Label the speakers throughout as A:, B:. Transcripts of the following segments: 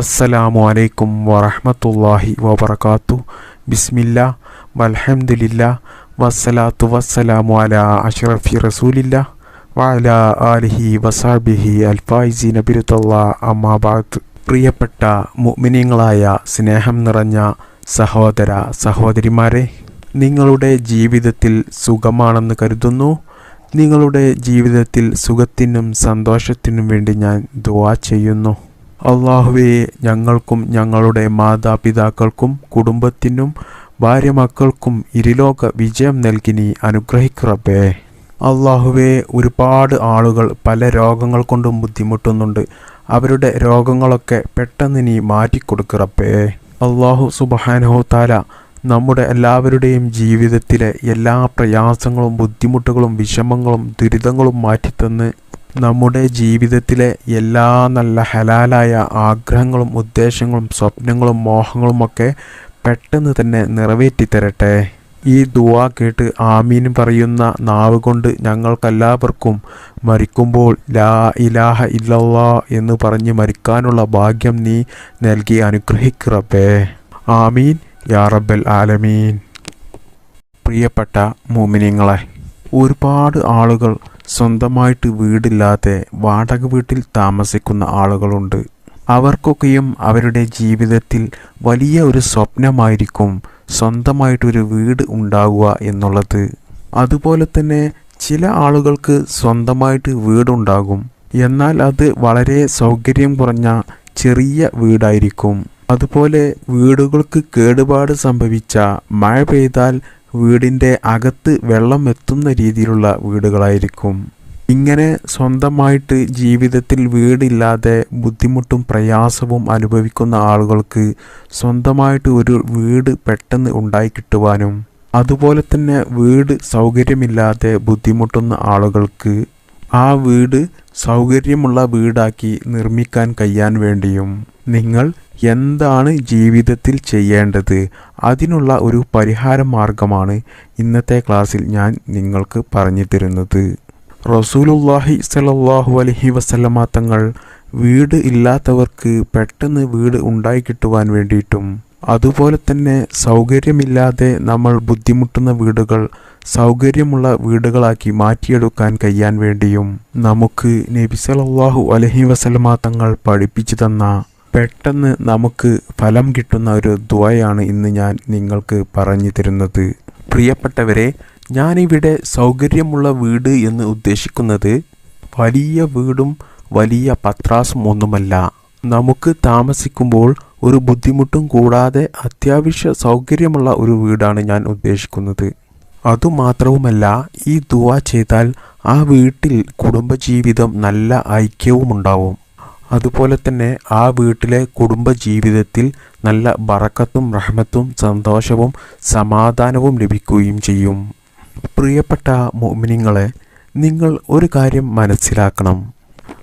A: അസ്സലാമു അലൈക്കും വറഹ്മത്തുള്ളാഹി വാബർക്കാത്തു ബിസ്മില്ല വൽഹംദുലില്ല വസ്സലാത്തു വസ്സലാമു അല അഷ്റഫി റസൂലില്ല വാല ആലിഹി വസാബിഹി അൽഫായിസി ബിരുദല്ലാ അമ്മാബാദ് പ്രിയപ്പെട്ട മുഅ്മിനീങ്ങളായ സ്നേഹം നിറഞ്ഞ സഹോദര സഹോദരിമാരെ നിങ്ങളുടെ ജീവിതത്തിൽ സുഖമാണെന്ന് കരുതുന്നു. നിങ്ങളുടെ ജീവിതത്തിൽ സുഖത്തിനും സന്തോഷത്തിനും വേണ്ടി ഞാൻ ദുവാ ചെയ്യുന്നു. അള്ളാഹുവെ ഞങ്ങൾക്കും ഞങ്ങളുടെ മാതാപിതാക്കൾക്കും കുടുംബത്തിനും ഭാര്യ മക്കൾക്കും ഇരുലോക വിജയം നൽകി നീ അനുഗ്രഹിക്കുറപ്പേ അള്ളാഹുവെ ഒരുപാട് ആളുകൾ പല രോഗങ്ങൾ കൊണ്ടും ബുദ്ധിമുട്ടുന്നുണ്ട്. അവരുടെ രോഗങ്ങളൊക്കെ പെട്ടെന്ന് നീ മാറ്റിക്കൊടുക്കുറപ്പേ അള്ളാഹു സുബഹാനഹു താല നമ്മുടെ എല്ലാവരുടെയും ജീവിതത്തിലെ എല്ലാ പ്രയാസങ്ങളും ബുദ്ധിമുട്ടുകളും വിഷമങ്ങളും ദുരിതങ്ങളും മാറ്റിത്തന്ന് നമ്മുടെ ജീവിതത്തിലെ എല്ലാ നല്ല ഹലാലായ ആഗ്രഹങ്ങളും ഉദ്ദേശങ്ങളും സ്വപ്നങ്ങളും മോഹങ്ങളുമൊക്കെ പെട്ടെന്ന് തന്നെ നിറവേറ്റിത്തരട്ടെ ഈ ദുവാ കേട്ട് ആമീൻ പറയുന്ന നാവ് കൊണ്ട് ഞങ്ങൾക്കെല്ലാവർക്കും മരിക്കുമ്പോൾ ലാ ഇലാഹ ഇല്ലല്ലാ എന്ന് പറഞ്ഞ് മരിക്കാനുള്ള ഭാഗ്യം നീ നൽകി അനുഗ്രഹിക്കുറപ്പേ ആമീൻ. യാ റബ്ബൽ ആലമീൻ. പ്രിയപ്പെട്ട മോമിനിങ്ങളെ ഒരുപാട് ആളുകൾ സ്വന്തമായിട്ട് വീടില്ലാതെ വാടക വീട്ടിൽ താമസിക്കുന്ന ആളുകളുണ്ട്. അവർക്കൊക്കെയും അവരുടെ ജീവിതത്തിൽ വലിയ ഒരു സ്വപ്നമായിരിക്കും സ്വന്തമായിട്ടൊരു വീട് ഉണ്ടാകുക എന്നുള്ളത്. അതുപോലെ തന്നെ ചില ആളുകൾക്ക് സ്വന്തമായിട്ട് വീടുണ്ടാകും. എന്നാൽ അത് വളരെ സൗകര്യം കുറഞ്ഞ ചെറിയ വീടായിരിക്കും. അതുപോലെ വീടുകൾക്ക് കേടുപാട് സംഭവിച്ച മഴ പെയ്താൽ വീടിന്റെ അകത്ത് വെള്ളം എത്തുന്ന രീതിയിലുള്ള വീടുകളായിരിക്കും. ഇങ്ങനെ സ്വന്തമായിട്ട് ജീവിതത്തിൽ വീടില്ലാതെ ബുദ്ധിമുട്ടും പ്രയാസവും അനുഭവിക്കുന്ന ആളുകൾക്ക് സ്വന്തമായിട്ട് ഒരു വീട് പെട്ടെന്ന് ഉണ്ടായി കിട്ടുവാനും അതുപോലെ തന്നെ വീട് സൗകര്യമില്ലാതെ ബുദ്ധിമുട്ടുന്ന ആളുകൾക്ക് ആ വീട് സൗകര്യമുള്ള വീടാക്കി നിർമ്മിക്കാൻ കഴിയാൻ വേണ്ടിയും നിങ്ങൾ എന്താണ് ജീവിതത്തിൽ ചെയ്യേണ്ടത് അതിനുള്ള ഒരു പരിഹാര മാർഗമാണ് ഇന്നത്തെ ക്ലാസ്സിൽ ഞാൻ നിങ്ങൾക്ക് പറഞ്ഞു തരുന്നത്. റസൂലുല്ലാഹി സലാഹു അലഹി വസല്ലമ തങ്ങൾ വീട് ഇല്ലാത്തവർക്ക് പെട്ടെന്ന് വീട് ഉണ്ടായി കിട്ടുവാൻ വേണ്ടിയിട്ടും അതുപോലെ തന്നെ സൗകര്യമില്ലാതെ നമ്മൾ ബുദ്ധിമുട്ടുന്ന വീടുകൾ സൗകര്യമുള്ള വീടുകളാക്കി മാറ്റിയെടുക്കാൻ കഴിയാൻ വേണ്ടിയും നമുക്ക് നബി സലല്ലാഹു അലഹി വസല്ലമ തങ്ങൾ പഠിപ്പിച്ചു തന്ന പെട്ടെന്ന് നമുക്ക് ഫലം കിട്ടുന്ന ഒരു ദ്വയാണ് ഇന്ന് ഞാൻ നിങ്ങൾക്ക് പറഞ്ഞു തരുന്നത്. പ്രിയപ്പെട്ടവരെ ഞാനിവിടെ സൗകര്യമുള്ള വീട് എന്ന് ഉദ്ദേശിക്കുന്നത് വലിയ വീടും വലിയ പത്രാസും ഒന്നുമല്ല. നമുക്ക് താമസിക്കുമ്പോൾ ഒരു ബുദ്ധിമുട്ടും കൂടാതെ അത്യാവശ്യ സൗകര്യമുള്ള ഒരു വീടാണ് ഞാൻ ഉദ്ദേശിക്കുന്നത്. അതുമാത്രവുമല്ല ഈ ദുവ ചെയ്താൽ ആ വീട്ടിൽ കുടുംബജീവിതം നല്ല ഐക്യവും ഉണ്ടാവും അതുപോലെ തന്നെ ആ വീട്ടിലെ കുടുംബജീവിതത്തിൽ നല്ല ബറക്കത്തും റഹ്മത്തും സന്തോഷവും സമാധാനവും ലഭിക്കുകയും ചെയ്യും. പ്രിയപ്പെട്ട മോമിനിങ്ങളെ നിങ്ങൾ ഒരു കാര്യം മനസ്സിലാക്കണം.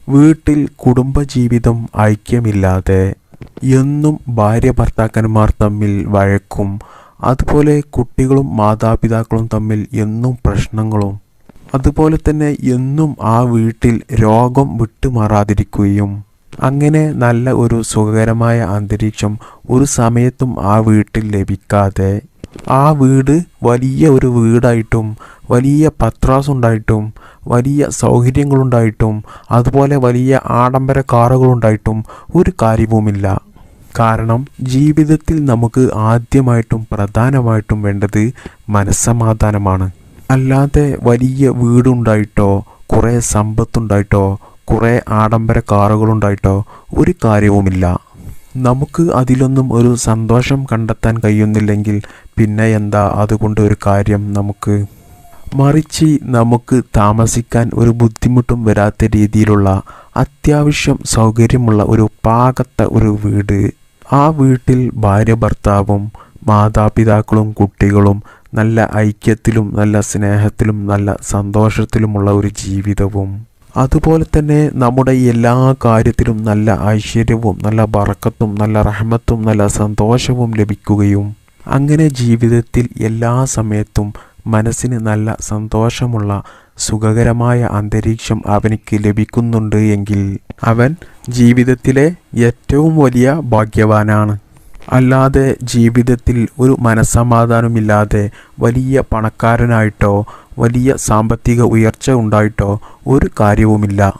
A: വീട്ടിൽ കുടുംബജീവിതം ഐക്യമില്ലാതെ എന്നും ഭാര്യ ഭർത്താക്കന്മാർ തമ്മിൽ വഴക്കും അതുപോലെ കുട്ടികളും മാതാപിതാക്കളും തമ്മിൽ എന്നും പ്രശ്നങ്ങളും. അതുപോലെ തന്നെ എന്നും ആ വീട്ടിൽ രോഗം വിട്ടുമാറാതിരിക്കുകയും. അങ്ങനെ നല്ല ഒരു സുഖകരമായ അന്തരീക്ഷം ഒരു സമയത്തും ആ വീട്ടിൽ ലഭിക്കാതെ ആ വീട് വലിയ ഒരു വീടായിട്ടും വലിയ പത്രാസ് ഉണ്ടായിട്ടും വലിയ സൗകര്യങ്ങളുണ്ടായിട്ടും അതുപോലെ വലിയ ആഡംബര കാറുകളുണ്ടായിട്ടും ഒരു കാര്യവുമില്ല. കാരണം ജീവിതത്തിൽ നമുക്ക് ആദ്യമായിട്ടും പ്രധാനമായിട്ടും വേണ്ടത് മനസ്സമാധാനമാണ്. അല്ലാതെ വലിയ വീടുണ്ടായിട്ടോ കുറേ സമ്പത്തുണ്ടായിട്ടോ കുറേ ആഡംബര കാറുകളുണ്ടായിട്ടോ ഒരു കാര്യവുമില്ല. നമുക്ക് അതിലൊന്നും ഒരു സന്തോഷം കണ്ടെത്താൻ കഴിയുന്നില്ലെങ്കിൽ പിന്നെ എന്താ അതുകൊണ്ട് ഒരു കാര്യം നമുക്ക്? മറിച്ച് നമുക്ക് താമസിക്കാൻ ഒരു ബുദ്ധിമുട്ടും വരാത്ത രീതിയിലുള്ള അത്യാവശ്യം സൗകര്യമുള്ള ഒരു പാകത്ത ഒരു വീട്. ആ വീട്ടിൽ ഭാര്യ ഭർത്താവും മാതാപിതാക്കളും കുട്ടികളും നല്ല ഐക്യത്തിലും നല്ല സ്നേഹത്തിലും നല്ല സന്തോഷത്തിലുമുള്ള ഒരു ജീവിതവും. അതുപോലെ തന്നെ നമ്മുടെ എല്ലാ കാര്യത്തിലും നല്ല ഐശ്വര്യവും നല്ല ബറക്കത്തും നല്ല റഹ്മത്തും നല്ല സന്തോഷവും ലഭിക്കുകയും അങ്ങനെ ജീവിതത്തിൽ എല്ലാ സമയത്തും മനസ്സിന് നല്ല സന്തോഷമുള്ള സുഖകരമായ അന്തരീക്ഷം അവനിക്ക് ലഭിക്കുന്നുണ്ട് എങ്കിൽ അവൻ ജീവിതത്തിലെ ഏറ്റവും വലിയ ഭാഗ്യവാനാണ്. അല്ലാതെ ജീവിതത്തിൽ ഒരു മനസ്സമാധാനമില്ലാതെ വലിയ പണക്കാരനായിട്ടോ വലിയ സാമ്പത്തിക ഉയർച്ച ഉണ്ടായിട്ടോ ഒരു കാര്യവുമില്ല.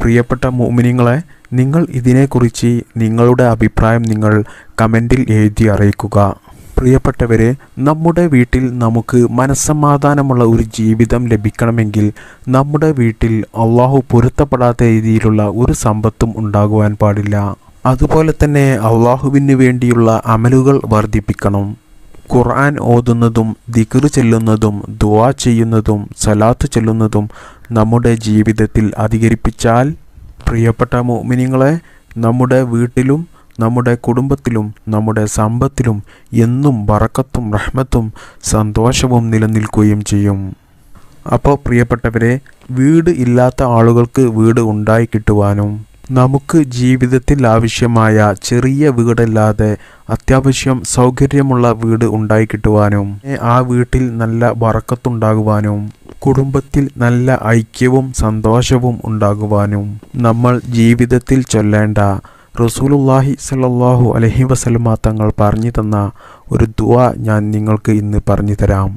A: പ്രിയപ്പെട്ട മോമിനിങ്ങളെ നിങ്ങൾ ഇതിനെക്കുറിച്ച് നിങ്ങളുടെ അഭിപ്രായം നിങ്ങൾ കമന്റിൽ എഴുതി അറിയിക്കുക. പ്രിയപ്പെട്ടവരെ നമ്മുടെ വീട്ടിൽ നമുക്ക് മനസ്സമാധാനമുള്ള ഒരു ജീവിതം ലഭിക്കണമെങ്കിൽ നമ്മുടെ വീട്ടിൽ അള്ളാഹു പൊരുത്തപ്പെടാത്ത രീതിയിലുള്ള ഒരു സമ്പത്തും ഉണ്ടാകുവാൻ പാടില്ല. അതുപോലെ തന്നെ അള്ളാഹുവിന് വേണ്ടിയുള്ള അമലുകൾ വർദ്ധിപ്പിക്കണം. ഖുർആൻ ഓതുന്നതും ദിക്ർ ചെല്ലുന്നതും ദുവാ ചെയ്യുന്നതും സലാത്ത് ചെല്ലുന്നതും നമ്മുടെ ജീവിതത്തിൽ അധികരിപ്പിച്ചാൽ പ്രിയപ്പെട്ട മോമിനിങ്ങളെ നമ്മുടെ വീട്ടിലും നമ്മുടെ കുടുംബത്തിലും നമ്മുടെ സമ്പത്തിലും എന്നും വറക്കത്തും റഹ്മത്തും സന്തോഷവും നിലനിൽക്കുകയും ചെയ്യും. അപ്പോൾ പ്രിയപ്പെട്ടവരെ വീട് ഇല്ലാത്ത ആളുകൾക്ക് വീട് ഉണ്ടായി കിട്ടുവാനും നമുക്ക് ജീവിതത്തിൽ ആവശ്യമായ ചെറിയ വീടല്ലാതെ അത്യാവശ്യം സൗകര്യമുള്ള വീട് ഉണ്ടായി കിട്ടുവാനും ആ വീട്ടിൽ നല്ല വറക്കത്തുണ്ടാകുവാനും കുടുംബത്തിൽ നല്ല ഐക്യവും സന്തോഷവും ഉണ്ടാകുവാനും നമ്മൾ ജീവിതത്തിൽ ചൊല്ലേണ്ട റസൂലുല്ലാഹി സല്ലാഹു അലഹി വസലമ തങ്ങൾ പറഞ്ഞു തന്ന ഒരു ദുവ ഞാൻ നിങ്ങൾക്ക് ഇന്ന് പറഞ്ഞു തരാം.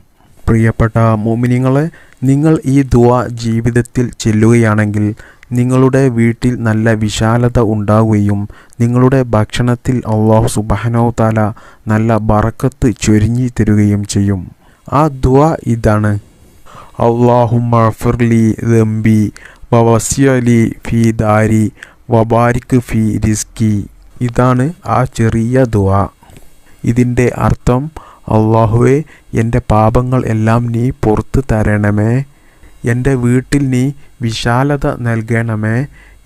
A: പ്രിയപ്പെട്ട മോമിനിങ്ങളെ നിങ്ങൾ ഈ ദുവ ജീവിതത്തിൽ ചെല്ലുകയാണെങ്കിൽ നിങ്ങളുടെ വീട്ടിൽ നല്ല വിശാലത ഉണ്ടാവുകയും നിങ്ങളുടെ ഭക്ഷണത്തിൽ അള്ളാഹു സുബാനോ താല നല്ല ബറക്കത്ത് ചൊരിഞ്ഞു തരുകയും ചെയ്യും. ആ ദുവ ഇതാണ്. അള്ളാഹുമർലി ദംബി വവസ്യലി ഫി ദാരി വബാരിക് ഫി റിസ്കി. ഇതാണ് ആ ചെറിയ ദുവ ഇതിന്റെ അർത്ഥം അള്ളാഹുവെ എന്റെ പാപങ്ങൾ എല്ലാം നീ പുറത്തു തരണമേ. എന്റെ വീട്ടിൽ നീ വിശാലത നൽകണമേ.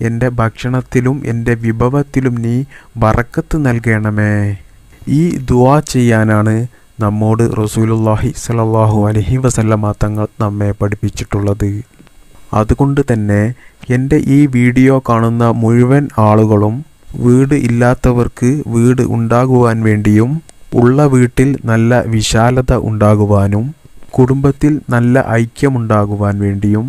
A: എന്റെ ഭക്ഷണത്തിലും എന്റെ വിഭവത്തിലും നീ വറക്കത്ത് നൽകണമേ. ഈ ദുവാ ചെയ്യാനാണ് നമ്മോട് റസൂലുല്ലാഹി സലാഹു അലഹി വസല്ലമ തങ്ങൾ നമ്മെ പഠിപ്പിച്ചിട്ടുള്ളത്. അതുകൊണ്ട് തന്നെ എന്റെ ഈ വീഡിയോ കാണുന്ന മുഴുവൻ ആളുകളും വീട് ഇല്ലാത്തവർക്ക് വീട് ഉണ്ടാകുവാൻ വേണ്ടിയും ഉള്ള വീട്ടിൽ നല്ല വിശാലത ഉണ്ടാകുവാനും കുടുംബത്തിൽ നല്ല ഐക്യമുണ്ടാകുവാൻ വേണ്ടിയും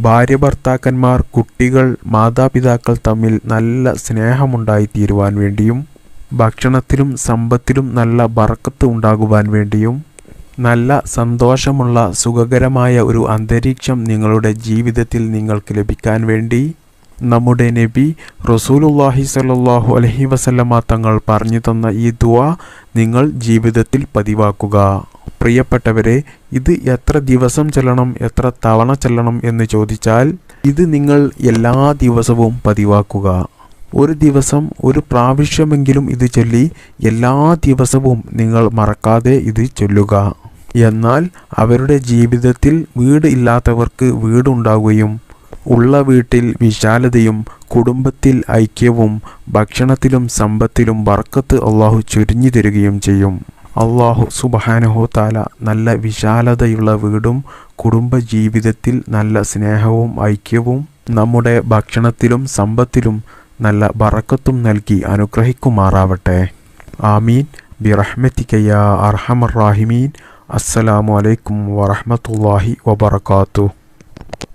A: ഭാര്യ ഭർത്താക്കന്മാർ കുട്ടികൾ മാതാപിതാക്കൾ തമ്മിൽ നല്ല സ്നേഹമുണ്ടായിത്തീരുവാൻ വേണ്ടിയും ഭക്ഷണത്തിലും സമ്പത്തിലും നല്ല ബറക്കത്ത് ഉണ്ടാകുവാൻ വേണ്ടിയും നല്ല സന്തോഷമുള്ള സുഖകരമായ ഒരു അന്തരീക്ഷം നിങ്ങളുടെ ജീവിതത്തിൽ നിങ്ങൾക്ക് ലഭിക്കാൻ വേണ്ടി നമ്മുടെ നബി റസൂലുല്ലാഹി സല്ലാഹു അലഹി വസല്ലമ തങ്ങൾ പറഞ്ഞു തന്ന ഈ ദുവ നിങ്ങൾ ജീവിതത്തിൽ പതിവാക്കുക. പ്രിയപ്പെട്ടവരെ ഇത് എത്ര ദിവസം ചെല്ലണം എത്ര തവണ ചെല്ലണം എന്ന് ചോദിച്ചാൽ ഇത് നിങ്ങൾ എല്ലാ ദിവസവും പതിവാക്കുക. ഒരു ദിവസം ഒരു പ്രാവശ്യമെങ്കിലും ഇത് ചൊല്ലി എല്ലാ ദിവസവും നിങ്ങൾ മറക്കാതെ ഇത് ചൊല്ലുക. എന്നാൽ അവരുടെ ജീവിതത്തിൽ വീട് ഇല്ലാത്തവർക്ക് വീടുണ്ടാവുകയും ഉള്ള വീട്ടിൽ വിശാലതയും കുടുംബത്തിൽ ഐക്യവും ഭക്ഷണത്തിലും സമ്പത്തിലും വർക്കത്ത് അള്ളാഹു ചൊരിഞ്ഞു തരികയും ചെയ്യും. അള്ളാഹു സുബഹാനഹോ താല നല്ല വിശാലതയുള്ള വീടും കുടുംബ ജീവിതത്തിൽ നല്ല സ്നേഹവും ഐക്യവും നമ്മുടെ ഭക്ഷണത്തിലും സമ്പത്തിലും നല്ല ബറക്കത്തും നൽകി അനുഗ്രഹിക്കുമാറാവട്ടെ. ആമീൻ. ബിറഹ്മത്തിക്കയ്യ അർഹമർ റാഹിമീൻ. അസ്സലാമു അലൈക്കും വറഹമത്തല്ലാഹി വബർക്കാത്തു